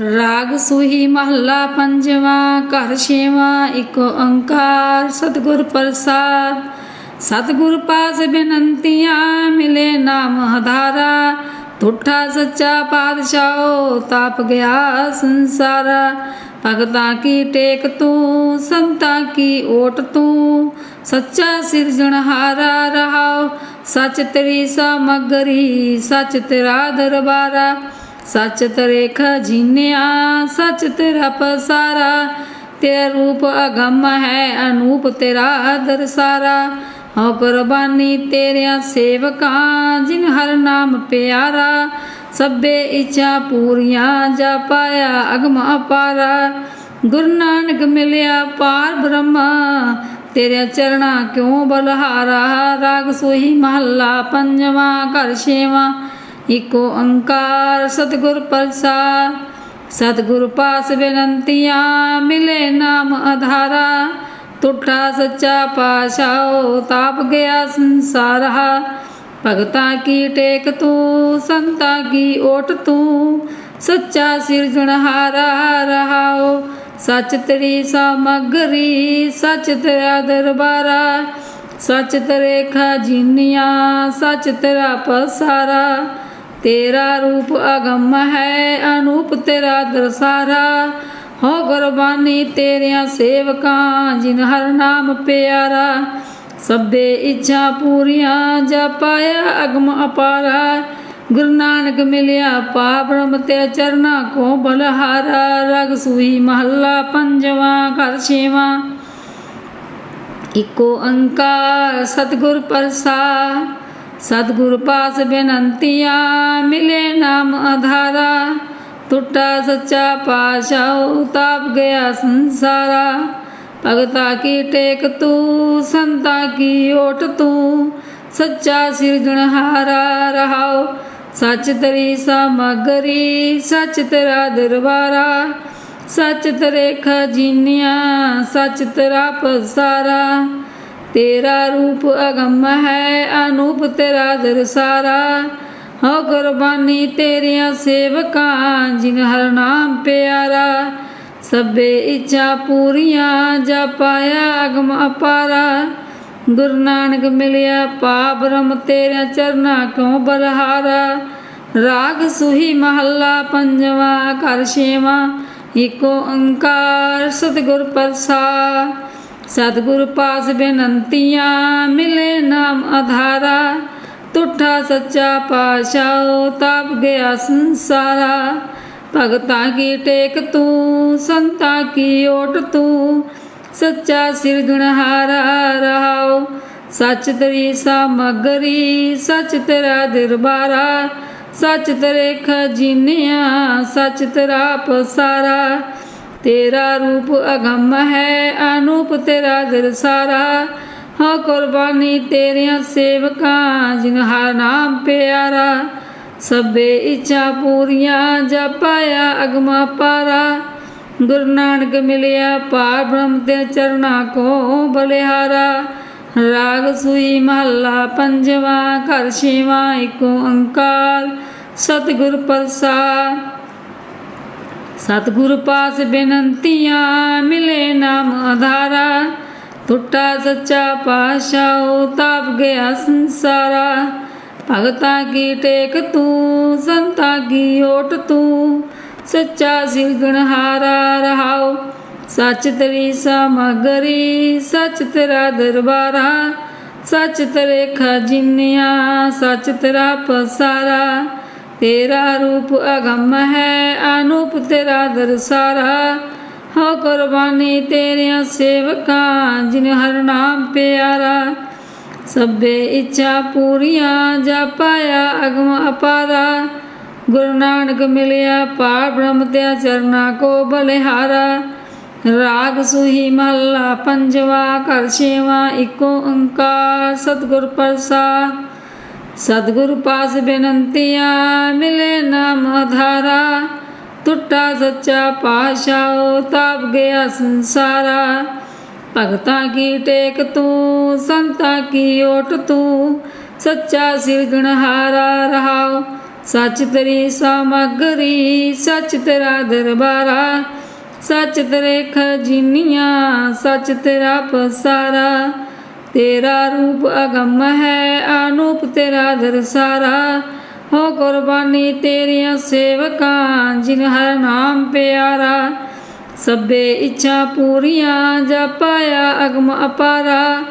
ਰਾਗ ਸੁਹੀ ਮਹੱਲਾ ਪੰਜਵਾਂ, ਘਰ ਛੇਵਾਂ, ਇੱਕ ਓੰਕਾਰ, ਸਤਿਗੁਰ ਪ੍ਰਸਾਦ। ਸਤਿਗੁਰ ਪਾਸ ਬੇਨੰਤੀਆਂ, ਮਿਲੇ ਨਾਮ ਹਧਾਰਾ ਤੁਠਾ ਸੱਚਾ ਪਾਤਸ਼ਾਹੋ, ਤਾਪ ਗਿਆ ਸੰਸਾਰਾ। ਭਗਤਾਂ ਕੀ ਟੇਕ ਤੂੰ, ਸੰਤਾਂ ਕੀ ਓਟ ਤੂੰ? ਸੱਚਾ ਸਿਰਜਣਹਾਰਾ ਰਹਾਓ, ਸੱਚ ਤੇਰੀ ਸਮਗਰੀ, ਸੱਚ ਤੇਰਾ ਦਰਬਾਰਾ। ਸੱਚ ਤੇਰੇ ਖਜੀਨਿਆ ਸੱਚ ਤੇਰਾ ਪਸਾਰਾ। ਤੇਰਾ ਰੂਪ ਅਗੰਮ ਹੈ, ਅਨੂਪ ਤੇਰਾ ਦਰਸਾਰਾ। ਹੋ ਕੁਰਬਾਨੀ ਤੇਰਿਆਂ ਸੇਵਕਾਂ, ਜਿਨ ਹਰ ਨਾਮ ਪਿਆਰਾ। ਸਭੇ ਇੱਛਾ ਪੂਰੀਆਂ, ਜਾ ਪਾਇਆ ਅਗਮ ਅਪਾਰਾ। ਗੁਰੂ ਨਾਨਕ ਮਿਲਿਆ ਪਾਰ ਬ੍ਰਹਮਾ। ਤੇਰੇ ਚਰਣਾ ਕਿਉ ਬਲਹਾਰਾ? ਰਾਗ ਸੋਹੀ ਮਹੱਲਾ ਪੰਜਵਾਂ, ਘਰ ਛੇਵਾਂ। ਇਕੋ ਓੰਕਾਰ ਸਤਿਗੁਰ ਪ੍ਰਸਾਦ। ਸਤਿਗੁਰ ਪਾਸ ਬੇਨੰਤੀਆਂ, ਮਿਲੇ ਨਾਮ ਆਧਾਰਾ। ਟੁੱਟਾ ਸੱਚਾ ਪਾਸ਼ਾਓ ਤਾਪ ਗਿਆ ਸੰਸਾਰਾ। ਭਗਤਾਂ ਕੀ ਟੇਕ ਤੂੰ, ਸੰਤਾਂ ਕੀ ਓਟ ਤੂੰ? ਸੱਚਾ ਸਿਰਜਣਹਾਰਾ ਰਹਾਓ। ਸੱਚ ਤੇਰੀ ਸਮਗਰੀ, ਸੱਚ ਤੇਰਾ ਦਰਬਾਰਾ। ਸੱਚ ਤੇਰੇ ਖਜੀਨੀਆਂ, ਸੱਚ ਤੇਰਾ ਪਸਾਰਾ। ਤੇਰਾ ਰੂਪ ਅਗੰਮ ਹੈ, ਅਨੂਪ ਤੇਰਾ ਦਰਸਾਰਾ। ਹੋ ਗੁਰਬਾਨੀ ਤੇਰਿਆਂ ਸੇਵਕਾਂ, ਜਿਨ ਹਰ ਨਾਮ ਪਿਆਰਾ। ਸਭੇ ਇੱਛਾ ਪੂਰੀਆਂ ਜਪਾਇਆ ਅਗਮ ਅਪਾਰਾ। ਗੁਰੂ ਨਾਨਕ ਮਿਲਿਆ ਪਾ ਬ੍ਰਹਮ ਤੇ ਚਰਨਾ ਕੋ ਬਲਹਾਰਾ। ਰਗ ਸੂਈ ਮਹੱਲਾ ਪੰਜਵਾਂ, ਘਰ ਛੇਵਾਂ। ਇਕੋ ਅੰਕਾਰ ਸਤਿਗੁਰ ਪ੍ਰਸਾਦ। ਸਤਿਗੁਰ ਪਾਸ ਬੇਨੰਤੀਆਂ, ਮਿਲੇ ਨਾਮ ਆਧਾਰਾ। ਟੁੱਟਾ ਸੱਚਾ ਪਾਸ਼ਾਉ ਤਾਪ ਗਿਆ ਸੰਸਾਰਾ। ਭਗਤਾ ਕੀ ਟੇਕ ਤੂੰ, ਸੰਤਾ ਕੀ ਓਟ ਤੂੰ। ਸੱਚਾ ਸਿਰਜਣਹਾਰਾ ਰਹਾਓ, ਸੱਚ ਤੇਰੀ ਸਮਗਰੀ, ਸੱਚ ਤੇਰਾ ਦਰਬਾਰਾ। ਸੱਚ ਤੇਰੇ ਖਜੀਨੀਆਂ, ਸੱਚ ਤੇਰਾ ਪਸਾਰਾ। ਤੇਰਾ ਰੂਪ ਅਗੰਮ ਹੈ, ਅਨੂਪ ਤੇਰਾ ਦਰਸਾਰਾ ਹੋ ਕੁਰਬਾਨੀ ਤੇਰੀਆਂ ਸੇਵਕਾਂ, ਜਿਨ ਹਰ ਨਾਮ ਪਿਆਰਾ। ਸਭੇ ਇੱਛਾ ਪੂਰੀਆਂ ਜਪਾਇਆ ਅਗਮ ਅਪਾਰਾ। ਗੁਰੂ ਨਾਨਕ ਮਿਲਿਆ ਪਾ ਬ੍ਰਹਮ ਤੇਰੇ ਚਰਨਾ ਕਿਉ ਬਲਹਾਰਾ ਰਾਗ ਸੁਹੀ ਮਹੱਲਾ ਪੰਜਵਾ, ਘਰ ਛੇਵਾਂ ਇਕੋ ਓੰਕਾਰ ਸਤਿਗੁਰ ਪ੍ਰਸਾਦ। ਸਤਿਗੁਰ ਪਾਸ ਬੇਨੰਤੀਆਂ, ਮਿਲੇ ਨਾਮ ਆਧਾਰਾ। ਤੁਠਾ ਸੱਚਾ ਪਾਸ਼ਾਉ ਤਾਪ ਗਿਆ ਸੰਸਾਰਾ। ਭਗਤਾਂ ਕੀ ਟੇਕ ਤੂੰ, ਸੰਤਾਂ ਕੀ ਓਟ ਤੂੰ? ਸੱਚਾ ਸਿਰਜਣਹਾਰਾ ਰਹਾਓ। ਸੱਚ ਤੇਰੀ ਸਮਗਰੀ, ਸੱਚ ਤੇਰਾ ਦਰਬਾਰਾ। ਸੱਚ ਤੇਰੇ ਖਜੀਨਿਆ, ਸੱਚ ਤੇਰਾ ਪਸਾਰਾ। ਤੇਰਾ ਰੂਪ ਅਗੰਮ ਹੈ, ਅਨੂਪ ਤੇਰਾ ਦਰਸਾਰਾ ਹਾਂ ਕੁਰਬਾਨੀ ਤੇਰੀਆਂ ਸੇਵਕਾਂ, ਜਿਨ ਹਰ ਨਾਮ ਪਿਆਰਾ। ਸਭੇ ਇੱਛਾ ਪੂਰੀਆਂ, ਜਪਾਇਆ ਅਗਮਾ ਪਾਰਾ। ਗੁਰੂ ਨਾਨਕ ਮਿਲਿਆ ਪਾਰ ਬ੍ਰਹਮ ਤੇ ਚਰਨਾ ਕੋ ਬਲਿਹਾਰਾ। ਰਾਗ ਸੂਈ ਮਹੱਲਾ ਪੰਜਵਾ, ਘਰ ਛੇਵਾਂ ਏਕੋ ਅੰਕਾਰ, ਸਤਿਗੁਰ ਪ੍ਰਸਾਦ। ਸਤਿਗੁਰ ਪਾਸ ਬੇਨੰਤੀਆਂ ਮਿਲੇ ਨਾਮ ਆਧਾਰਾ। ਟੁੱਟਾ ਸੱਚਾ ਪਾਸ਼ਾਉ ਤਾਪ ਗਿਆ ਸੰਸਾਰਾ। ਭਗਤਾਂ ਕੀ ਟੇਕ ਤੂੰ, ਸੰਤਾਂ ਕੀ ਓਟ ਤੂੰ? ਸੱਚਾ ਸਿਰਜਣਹਾਰਾ ਰਹਾਓ। ਸੱਚ ਤੇਰੀ ਸਮਗਰੀ, ਸੱਚ ਤੇਰਾ ਦਰਬਾਰਾ। ਸੱਚ ਤੇਰੇ ਖਜੀਨਿਆ, ਸੱਚ ਤੇਰਾ ਪਸਾਰਾ। ਤੇਰਾ ਰੂਪ ਅਗੰਮ ਹੈ, ਅਨੂਪ ਤੇਰਾ ਦਰਸਾਰਾ। ਹੋ ਕੁਰਬਾਨੀ ਤੇਰਿਆਂ ਸੇਵਕਾਂ, ਜਿਨ ਹਰ ਨਾਮ ਪਿਆਰਾ। ਸਭੇ ਇੱਛਾ ਪੂਰੀਆਂ, ਜਾ ਪਾਇਆ ਅਗਮ ਅਪਾਰਾ। ਗੁਰੂ ਨਾਨਕ ਮਿਲਿਆ ਪਾਰ ਬ੍ਰਹਮ ਤੇ ਚਰਨਾ ਕੋ ਬਲਿਹਾਰਾ। ਰਾਗ ਸੁਹੀ ਮਹੱਲਾ ਪੰਜਵਾ ਕਰ ਛੇਵਾਂ, ਇਕੋ ਓੰਕਾਰ, ਸਤਿਗੁਰ ਪ੍ਰਸਾਦ ਸਤਿਗੁਰ ਪਾਸ ਬੇਨੰਤੀਆਂ, ਮਿਲੇ ਨਾਮ ਆਧਾਰਾ ਟੁੱਟਾ ਸੱਚਾ ਪਾਸ਼ਾਉ ਤਾਪ ਗਿਆ ਸੰਸਾਰਾ। ਭਗਤਾਂ ਕੀ ਟੇਕ ਤੂੰ, ਸੰਤਾਂ ਕੀ ਓਟ ਤੂੰ? ਸੱਚਾ ਸਿਰਜਣਹਾਰਾ ਰਹਾਓ। ਸੱਚ ਤੇਰੀ ਸਮਗਰੀ, ਸੱਚ ਤੇਰਾ ਦਰਬਾਰਾ। ਸੱਚ ਤੇਰੇ ਖਜੀਨੀਆਂ, ਸੱਚ ਤੇਰਾ ਪਸਾਰਾ। ਤੇਰਾ ਰੂਪ ਅਗੰਮ ਹੈ, ਅਨੂਪ ਤੇਰਾ ਦਰਸਾਰਾ ਹੋ ਕੁਰਬਾਨੀ ਤੇਰੀਆਂ ਸੇਵਕਾਂ, ਜਿਨ ਹਰ ਨਾਮ ਪਿਆਰਾ। ਸਭੇ ਇੱਛਾ ਪੂਰੀਆਂ ਜਪਾਇਆ ਅਗਮ ਅਪਾਰਾ।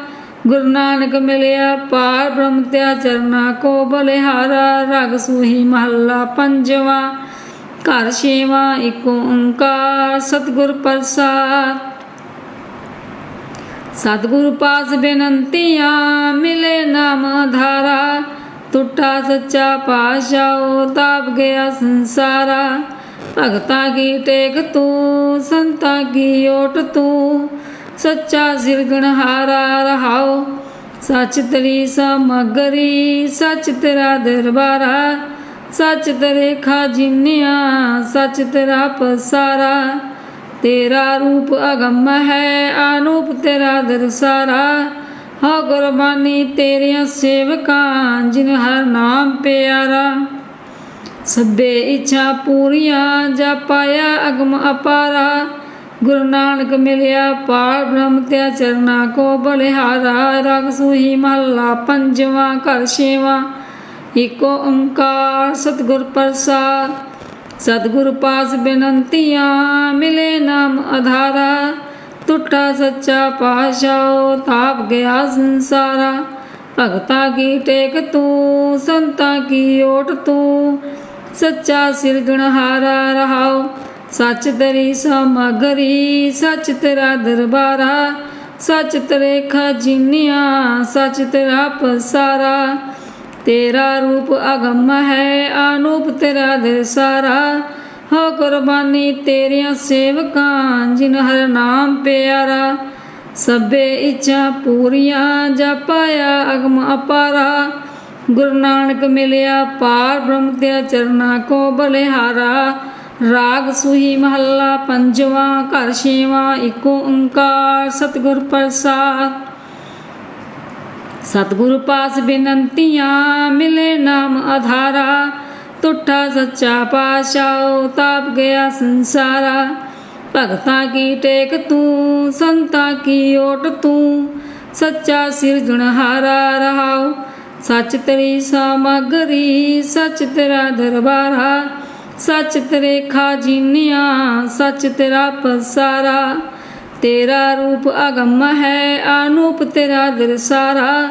ਗੁਰੂ ਨਾਨਕ ਮਿਲਿਆ ਪਾਰ, ਬ੍ਰਹਮ ਤਿਆ ਚਰਨਾ ਕੋ ਬਲਿਹਾਰਾ। ਰਗ ਸੂਹੀ ਮਹੱਲਾ ਪੰਜਵਾ। ਘਰ ਛੇਵਾ ਏਕ ਓੰਕਾਰ, ਸਤਿਗੁਰ ਪ੍ਰਸਾਦ। ਸਤਿਗੁਰ ਪਾਸ ਬੇਨੰਤੀਆਂ, ਮਿਲੇ ਨਾਮ ਧਾਰਾ। ਟੁੱਟਾ ਸੱਚਾ ਪਾਸ਼ਾਓ ਤਾਪ ਗਿਆ ਸੰਸਾਰਾ। ਭਗਤਾ ਕੀ ਟੇਕ ਤੂੰ, ਸੰਤਾ ਕੀ ਓਟ ਤੂੰ। ਸੱਚਾ ਸਿਰਗਣਹਾਰਾ ਰਹਾਓ, ਸੱਚ ਤੇਰੀ ਸਮਗਰੀ, ਸੱਚ ਤੇਰਾ ਦਰਬਾਰਾ। ਸੱਚ ਤੇਰੇ ਖਜ਼ਾਨਿਆਂ ਸੱਚ ਤੇਰਾ ਪਸਾਰਾ। ਤੇਰਾ ਰੂਪ ਅਗੰਮ ਹੈ ਅਨੂਪ ਤੇਰਾ ਦਰਸਾਰਾ ਹੋ ਗੁਰਬਾਨੀ ਤੇਰੀਆਂ ਸੇਵਕਾਂ, ਜਿਨ ਹਰ ਨਾਮ ਪਿਆਰਾ। ਸਭੇ ਇੱਛਾ ਪੂਰੀਆਂ, ਜਾ ਪਾਇਆ ਅਗਮ ਅਪਾਰਾ। ਗੁਰੂ ਨਾਨਕ ਮਿਲਿਆ ਪਾਰ ਬ੍ਰਹਮ ਤੇ ਚਰਨਾ ਕੋ ਬਲਿਹਾਰਾ। ਰਗ ਸੂਹੀ ਮਹੱਲਾ ਪੰਜਵਾਂ, ਘਰ ਛੇਵਾਂ। ਏਕੋ ਓੰਕਾਰ ਸਤਿਗੁਰ ਪ੍ਰਸਾਦ। ਸਤਿਗੁਰ ਪਾਸ ਬੇਨੰਤੀਆਂ ਮਿਲੇ ਨਾਮ ਆਧਾਰਾ। ਟੁੱਟਾ ਸੱਚਾ ਪਾਸ਼ਾਓ ਤਾਪ ਗਿਆ ਸੰਸਾਰਾ। ਭਗਤਾ ਕੀ ਟੇਕ ਤੂੰ, ਸੰਤਾ ਕੀ ਓਟ ਤੂੰ। ਸੱਚਾ ਸਿਰਗਣਹਾਰਾ ਰਹਾਓ, ਸੱਚ ਤੇਰੀ ਸਮਗਰੀ, ਸੱਚ ਤੇਰਾ ਦਰਬਾਰਾ। ਸੱਚ ਤੇਰੇ ਖਜ਼ਾਨਿਆਂ, ਸੱਚ ਤੇਰਾ ਪਸਾਰਾ। ਤੇਰਾ ਰੂਪ ਅਗੰਮ ਹੈ, ਅਨੂਪ ਤੇਰਾ ਦਰਸਾਰਾ ਹੋ ਕੁਰਬਾਨੀ ਤੇਰੀਆਂ ਸੇਵਕਾਂ, ਜਿਨ ਹਰ ਨਾਮ ਪਿਆਰਾ। ਸਭੇ ਇੱਛਾ ਪੂਰੀਆਂ ਜਪਾਇਆ ਅਗਮ ਅਪਾਰਾ। ਗੁਰੂ ਨਾਨਕ ਮਿਲਿਆ ਪਾਰ, ਬ੍ਰਹਮ ਤੇ ਚਰਨਾ ਕੋ ਬਲਿਹਾਰਾ। ਰਾਗ ਸੁਹੀ ਮਹੱਲਾ ਪੰਜਵਾ, ਘਰ ਛੇਵਾ ਏਕੋ ਓੰਕਾਰ, ਸਤਿਗੁਰ ਪ੍ਰਸਾਦ। ਸਤਿਗੁਰ ਪਾਸ ਬੇਨੰਤੀਆਂ, ਮਿਲੇ ਨਾਮ ਆਧਾਰਾ। ਟੁੱਟਾ ਸੱਚਾ ਪਾਸ਼ਾਓ ਤਾਪ ਗਿਆ ਸੰਸਾਰਾ। ਭਗਤਾ ਕੀ ਟੇਕ ਤੂੰ, ਸੰਤਾ ਕੀ ਓਟ ਤੂੰ? ਸੱਚਾ ਸਿਰਜਣਹਾਰਾ ਰਹਾਓ ਸੱਚ ਤੇਰੀ ਸਮਗਰੀ, ਸੱਚ ਤੇਰਾ ਦਰਬਾਰਾ। ਸੱਚ ਤੇਰੇ ਖਜ਼ਾਨਿਆਂ, ਸੱਚ ਤੇਰਾ ਪਸਾਰਾ। ਤੇਰਾ ਰੂਪ ਅਗੰਮ ਹੈ, ਅਨੂਪ ਤੇਰਾ ਦਰਸਾਰਾ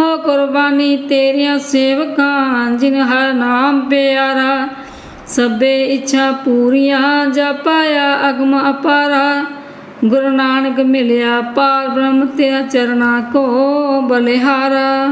ਹੋ ਕੁਰਬਾਨੀ ਤੇਰੀਆਂ ਸੇਵਕਾਂ, ਜਿਨ ਹਰ ਨਾਮ ਪਿਆਰਾ। ਸਭੇ ਇੱਛਾ ਪੂਰੀਆਂ ਜਪਾਇਆ ਅਗਮ ਅਪਾਰਾ। ਗੁਰੂ ਨਾਨਕ ਮਿਲਿਆ ਪਾਰ ਬ੍ਰਹਮ ਤੇਰਾ ਚਰਨਾ ਕੋ ਬਲਿਹਾਰਾ।